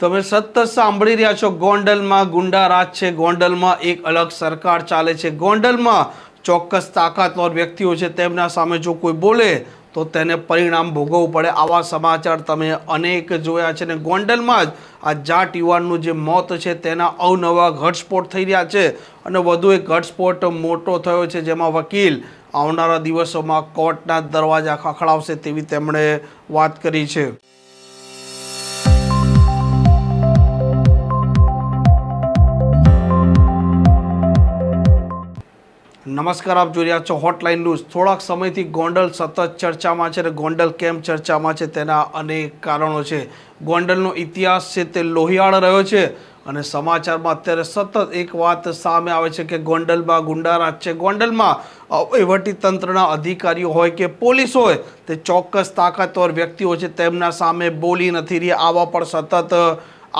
તમે સતત સાંભળી રહ્યા છો, ગોંડલમાં ગુંડા રાજ છે, ગોંડલમાં એક અલગ સરકાર ચાલે છે, ગોંડલમાં ચોક્કસ તાકાતવર વ્યક્તિઓ છે, તેમના સામે જો કોઈ બોલે તો તેને પરિણામ ભોગવવું પડે. આવા સમાચાર તમે અનેક જોયા છે ને ગોંડલમાં જ આ જાટ યુવાનનું જે મોત છે તેના અવનવા ઘટસ્ફોટ થઈ રહ્યા છે અને વધુ એક ઘટસ્ફોટ મોટો થયો છે જેમાં વકીલ આવનારા દિવસોમાં કોર્ટના દરવાજા ખખડાવશે તેવી તેમણે વાત કરી છે. નમસ્કાર, આપ જોઈ રહ્યા છો હોટલાઇન ન્યૂઝ થોડાક સમયથી ગોંડલ સતત ચર્ચામાં છે અને ગોંડલ કેમ ચર્ચામાં છે તેના અનેક કારણો છે. ગોંડલનો ઇતિહાસ છે તે લોહિયાળ રહ્યો છે અને સમાચારમાં અત્યારે સતત એક વાત સામે આવે છે કે ગોંડલમાં ગુંડારાજ છે. ગોંડલમાં તંત્રના અધિકારીઓ હોય કે પોલીસ હોય, તે ચોક્કસ તાકાતવર વ્યક્તિઓ છે તેમના સામે બોલી નથી રહી આવા પણ સતત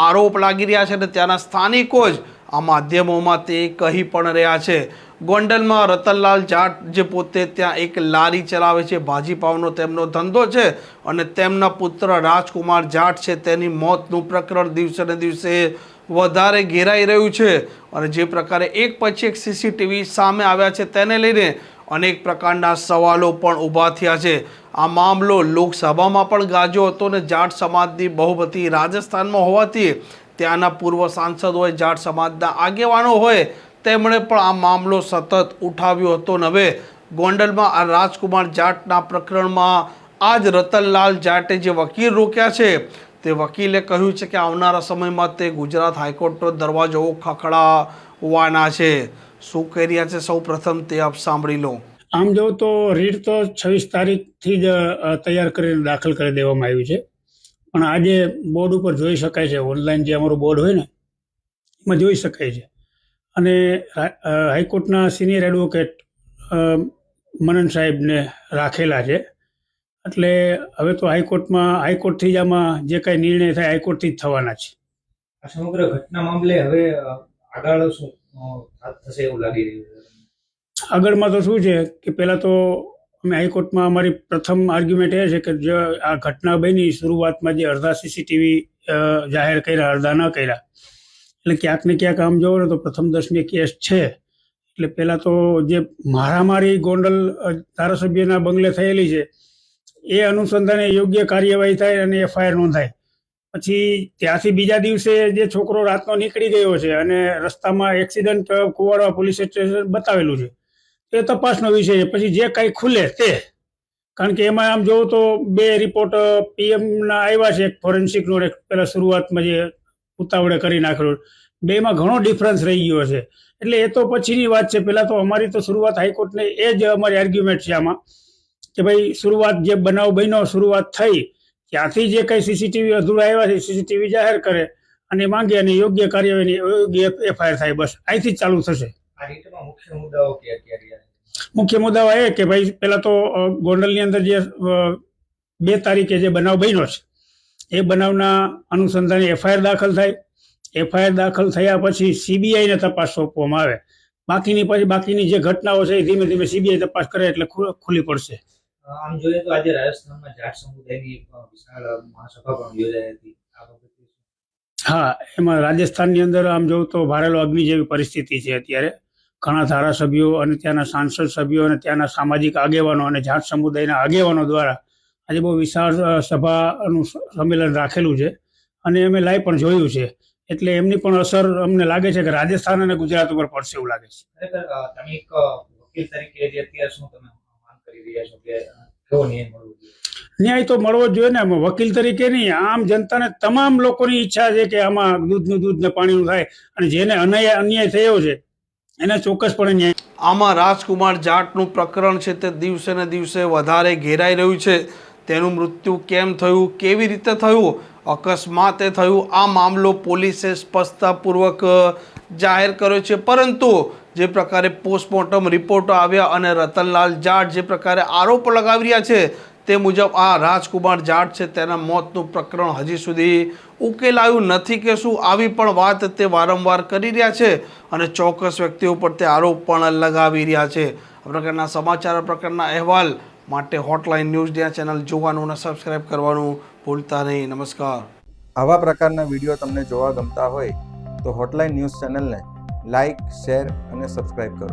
આરોપ લાગી રહ્યા છે અને ત્યાંના સ્થાનિકો જ આ માધ્યમોમાં તે કહી પણ રહ્યા છે. ગોંડલમાં રતનલાલ જાટ જે પોતે ત્યાં એક લારી ચલાવે છે, ભાજીપાવનો તેમનો ધંધો છે અને તેમના પુત્ર રાજકુમાર જાટ છે, તેની મોતનું પ્રકરણ દિવસે ને દિવસે વધારે ઘેરાઈ રહ્યું છે અને જે પ્રકારે એક પછી એક સીસીટીવી સામે આવ્યા છે તેને લઈને અનેક પ્રકારના સવાલો પણ ઊભા થયા છે. આ મામલો લોકસભામાં પણ ગાજ્યો હતો ને જાટ સમાજની બહુમતી રાજસ્થાનમાં હોવાથી ત્યાંના પૂર્વ સાંસદ હોય, જાટ સમાજના આગેવાનો હોય તેમણે પણ આ મામલો સતત ઉઠાવ્યો હતો ને હવે ગોંડલમાં આ રાજકુમાર જાટના પ્રકરણમાં આજ રતનલાલ જાટે જે વકીલ રોક્યા છે, તે વકીલે કહ્યું છે કે આવનારા સમયમાં તે ગુજરાત હાઈકોર્ટનો દરવાજો ખખડાવવાના છે. શું કહી રહ્યા છે? સૌ પ્રથમ તે આપ સાંભળી લો. આમ જો તો રીટ તો છવ્વીસ તારીખથી જ તૈયાર કરીને દાખલ કરી દેવામાં આવ્યું છે. પણ આજે બોર્ડ ઉપર જોઈ શકાય છે. ઓનલાઈન જે અમારું બોર્ડ હોય ને, એમાં જોઈ શકાય છે. અને હાઈકોર્ટના સિનિયર એડવોકેટ મનન સાહેબને રાખેલા છે. એટલે હવે તો હાઈકોર્ટમાં હાઈકોર્ટથી જ આમાં જે કાંઈ નિર્ણય થાય હાઈકોર્ટથી જ થવાના છે. આ સમગ્ર ઘટના મામલે હવે આગળ શું થશે એવું લાગી રહ્યું છે? આગળમાં તો શું છે કે પહેલાં તો અમે હાઈકોર્ટમાં અમારી પ્રથમ આર્ગ્યુમેન્ટ એ છે કે જે આ ઘટના બની શરૂઆતમાં જે અડધા સીસીટીવી જાહેર કર્યા અડધા ન કર્યા. એટલે ક્યાંક ને ક્યાંક આમ જોવો ને તો પ્રથમ દર્શનીય કેસ છે. એટલે પહેલાં તો જે મારામારી ગોંડલ ધારાસભ્યના બંગલે થયેલી છે, એ અનુસંધાને યોગ્ય કાર્યવાહી થાય અને એફઆઈઆર નોંધાય. પછી ત્યાંથી બીજા દિવસે જે છોકરો રાતનો નીકળી ગયો છે અને રસ્તામાં એક્સિડન્ટ કુવાડવા પોલીસ સ્ટેશન બતાવેલું છે એ તપાસનો વિષય છે. પછી જે કાંઈ ખુલે તે, કારણ કે એમાં આમ જોવું તો બે રિપોર્ટ પીએમના આવ્યા છે, એક ફોરેન્સિકનો એક પહેલાં શરૂઆતમાં જે ઉતાવળે કરી નાખેલું. બેમાં ઘણો ડિફરન્સ રહી ગયો છે. એટલે એ તો પછીની વાત છે. પહેલાં તો અમારી તો શરૂઆત હાઈકોર્ટને એ જ અમારી આર્ગ્યુમેન્ટ છે આમાં. કે ભાઈ શરૂઆત જે બનાવ બન્યો શરૂઆત થઈ. ત્યાંથી જે કંઈ સીસીટીવી અધૂરા આવ્યા છે સીસીટીવી જાહેર કરે અને માંગે અને યોગ્ય કાર્યવાહી યોગ્ય એફઆઈઆર થાય બસ. અહીંથી ચાલુ થશે? મુખ્ય મુદ્દાઓ એ કે ભાઈ પહેલાં તો ગોંડલની અંદર જે બે તારીખે જે બનાવ બન્યો છે એ બનાવના અનુસંધાને એફઆઈઆર દાખલ થાય. એફઆઈઆર દાખલ થયા પછી સીબીઆઈને તપાસ સોંપવામાં આવે. બાકીની પછી બાકીની જે ઘટનાઓ છે એ ધીમે ધીમે સીબીઆઈ તપાસ કરે એટલે ખુલ્લી પડશે. આમ જોઈએ તો આજે રાજસ્થાનમાં જાટ સમુદાયની વિશાળ મહાસભા પણ યોજાઈ હતી? હા એમાં રાજસ્થાનની અંદર આમ જોઉં તો ભારેલો અગ્નિ જેવી પરિસ્થિતિ છે અત્યારે. ઘણા ધારાસભ્યો અને ત્યાંના સાંસદ સભ્યો અને ત્યાંના સામાજિક આગેવાનો અને જાટ સમુદાયના આગેવાનો દ્વારા આજે બહુ વિશાળ સભાનું સંમેલન રાખેલું છે અને અમે લાઈવ પણ જોયું છે. એટલે એમની પણ અસર અમને લાગે છે કે રાજસ્થાન અને ગુજરાત ઉપર પડશે એવું લાગે છે. તમે એક વકીલ તરીકે જે અત્યારે શું તમે માંગ કરી રહ્યા છો કે કેવો ન્યાય મળવો ન્યાય તો મળવો જ જોઈએ ને વકીલ તરીકે નહીં આમ જનતાને તમામ લોકોની ઈચ્છા છે કે આમાં દૂધનું દૂધ ને પાણીનું થાય અને જેને અન્યાય અન્યાય થયો છે એને ચોક્કસપણે ન્યાય આમાં રાજકુમાર જાટનું પ્રકરણ છે તે દિવસે ને દિવસે વધારે ઘેરાઈ રહ્યું છે. તેનું મૃત્યુ કેમ થયું, કેવી રીતે થયું? અકસ્માતે થયું. આ મામલો પોલીસે સ્પષ્ટતાપૂર્વક જાહેર કર્યો છે. પરંતુ જે પ્રકારે પોસ્ટમોર્ટમ રિપોર્ટો આવ્યા અને રતનલાલ જાટ જે પ્રકારે આરોપ લગાવી રહ્યા છે, તે મુજબ આ રાજકુમાર જાટ છે, તેના મોતનું પ્રકરણ હજી સુધી ઉકેલાયું નથી કે શું? આવી પણ વાત તે વારંવાર કરી રહ્યા છે અને ચોક્કસ વ્યક્તિઓ પર તે આરોપ પણ લગાવી રહ્યા છે. આ પ્રકારના સમાચાર પ્રકારના અહેવાલ માટે હોટલાઇન ન્યૂઝ ડે ચેનલ જોવાનું અને સબસ્ક્રાઇબ કરવાનું ભૂલતા નહીં. નમસ્કાર. આવા પ્રકારના વીડિયો તમને જોવા ગમતા હોય તો હોટલાઇન ન્યૂઝ ચેનલને લાઇક શેર અને સબસ્ક્રાઇબ કરો.